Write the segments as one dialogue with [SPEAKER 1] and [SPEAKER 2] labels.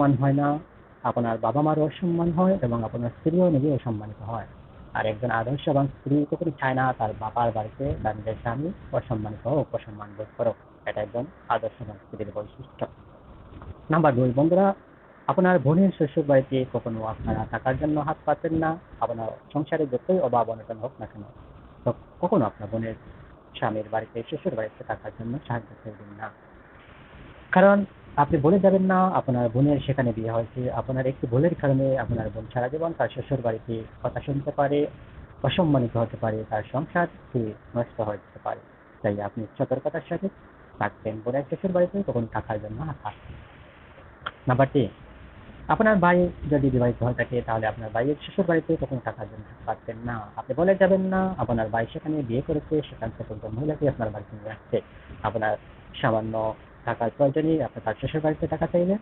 [SPEAKER 1] সম্মান হয় না, আপনার বাবা মারও অসম্মান হয় এবং আপনার স্ত্রীও নিজেও সম্মানিত হয়। আর একজন আদর্শবান স্ত্রী কখনই চায় না, তার বাবার বাড়িতে বা নিজের স্বামী অসম্মানিত হোক অসম্মান বোধ করো। এটা একজন আদর্শবান স্ত্রীর বৈশিষ্ট্য। নাম্বার দুই, বন্ধুরা, আপনার বোনের শ্বশুর বাড়িতে কখনো আপনারা থাকার জন্য হাত পাতেন না, আপনার সংসারে যতই অভাব অনটন হোক না কেন কখনো আপনার বোনের স্বামীর বাড়িতে, শ্বশুর বাড়িতে থাকার জন্য সাহায্য করবেন না। কারণ আপনি বলে যাবেন না, আপনার বোনের সেখানে বিয়ে হয়েছে, আপনার একটি ভুলের কারণে আপনার বোন সারা জীবন তার শ্বশুর বাড়িতে কথা শুনতে পারে, অসম্মানিত হতে পারে, তার সংসার নষ্ট হয়ে পারে। তাই আপনি সতর্কতার সাথে থাকবেন। বোনের শ্বশুর বাড়িতে তখন থাকার জন্য হাত নাম্বার তিন আপনার ভাই যদি বিবাহিত হয়ে থাকে, তাহলে আপনার ভাইয়ের শ্বশুর বাড়িতে কখনো থাকার জন্য পারবেন না। আপনি বলে যাবেন না, আপনার ভাই সেখানে বিয়ে করেছে, সেখান থেকে মহিলাকে আপনার বাড়িতে নিয়ে আসছে। আপনার সামান্য টাকার প্রয়োজনে আপনি তার শ্বশুর বাড়িতে টাকা চাইলেন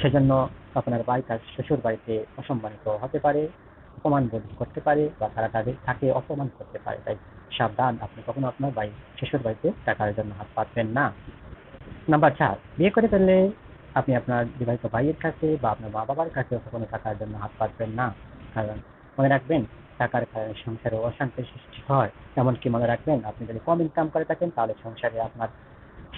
[SPEAKER 1] সেজন্য আপনার ভাই তার শ্বশুর বাড়িতে অসম্মানিত হতে পারে, অপমান বোধ করতে পারে বা তারা তাদের তাকে অপমান করতে পারে। তাই সাবধান, আপনি কখনো আপনার ভাই শ্বশুর বাড়িতে টাকার জন্য হাত পাতবেন না। নাম্বার চার, বিয়ে করে ফেললে আপনি আপনার বিবাহিত ভাইয়ের কাছে বা আপনার মা বাবার কাছে কখনো টাকার জন্য হাত পাতবেন না। কারণ মনে রাখবেন, টাকার কারণে সংসারে অশান্তির সৃষ্টি হয়। এমনকি মনে রাখবেন, আপনি যদি কম ইনকাম করে থাকেন, তাহলে সংসারে আপনার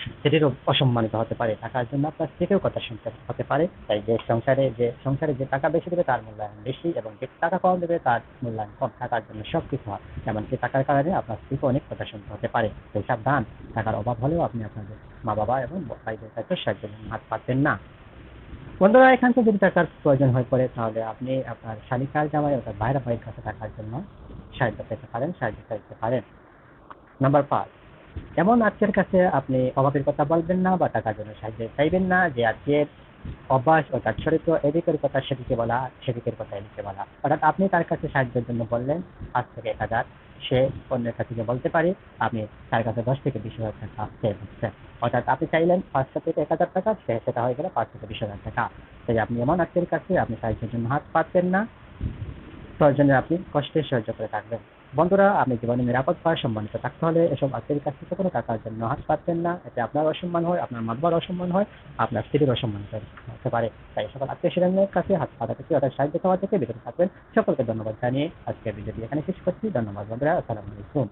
[SPEAKER 1] স্ত্রীরও অসম্মানিত হতে পারে টাকার জন্য। আপনার স্ত্রীকেও কথা শুনতে হতে পারে। তাই যে সংসারে যে সংসারে যে টাকা বেশি দেবে তার মূল্যায়ন বেশি এবং যে টাকা কম দেবে তার মূল্যায়ন কম। টাকার জন্য সব কিছু হয়। এমনকি টাকার কারণে আপনার স্ত্রীকে অনেক কথা শুনতে হতে পারে। তাই সাবধান। টাকার অভাব হলেও আপনি আপনাদের মা বাবা এবং ভাইদের কাছে সাহায্য হাত পাচ্ছেন না। বন্ধুরা, এখান থেকে যদি টাকার প্রয়োজন হয়ে পড়ে, তাহলে আপনি আপনার শালিকার জামাই অর্থাৎ বাইরা ভাইয়ের কাছে টাকার জন্য সাহায্য পেতে পারেন, সাহায্য চাইতে পারেন। নাম্বার পাঁচ। এমন আত্মীয়ের কাছে আপনি অভাবের কথা বলবেন না বা টাকার জন্য সাহায্য চাইবেন না যে আত্মীয়ের অভ্যাস ও তার চরিত্র এদিকের কথা সেদিকে বলা, সেদিকের কথা এদিকে বলা। অর্থাৎ আপনি তার কাছে সাহায্যের জন্য বললেন পাঁচ থেকে এক হাজার সে অন্যের কাছে গিয়ে বলতে পারে, আপনি তার কাছে দশ থেকে বিশ হাজার টাকা চেয়ে দিচ্ছেন অর্থাৎ আপনি চাইলেন পাঁচশো থেকে এক হাজার টাকা, সে সেটা হয়ে গেলে পাঁচ থেকে বিশ হাজার টাকা। তাই আপনি এমন আজকের কাছে আপনি সাহায্যের জন্য হাত পাচ্ছেন না। প্রয়োজনে আপনি কষ্টের সাহায্য করে থাকবেন। বন্ধুরা, আপনি জীবনে নিরাপদ বা সম্মানিত থাকতে হলে এসব আত্মীয়ের কাছ থেকে কোনো টাকার জন্য হাত পাচ্ছেন না। এতে আপনার অসম্মান হয়, আপনার মাতবার অসম্মান হয়, আপনার স্ত্রীর অসম্মান হতে পারে। তাই সকল আত্মীয় স্বজনের কাছে হাত পাতা থেকে অর্থাৎ সাহায্য পাওয়া থেকে বিরত থাকবেন। সকলকে ধন্যবাদ জানিয়ে আজকের ভিডিওটি এখানে শেষ করছি। ধন্যবাদ বন্ধুরা। আসসালামু আলাইকুম।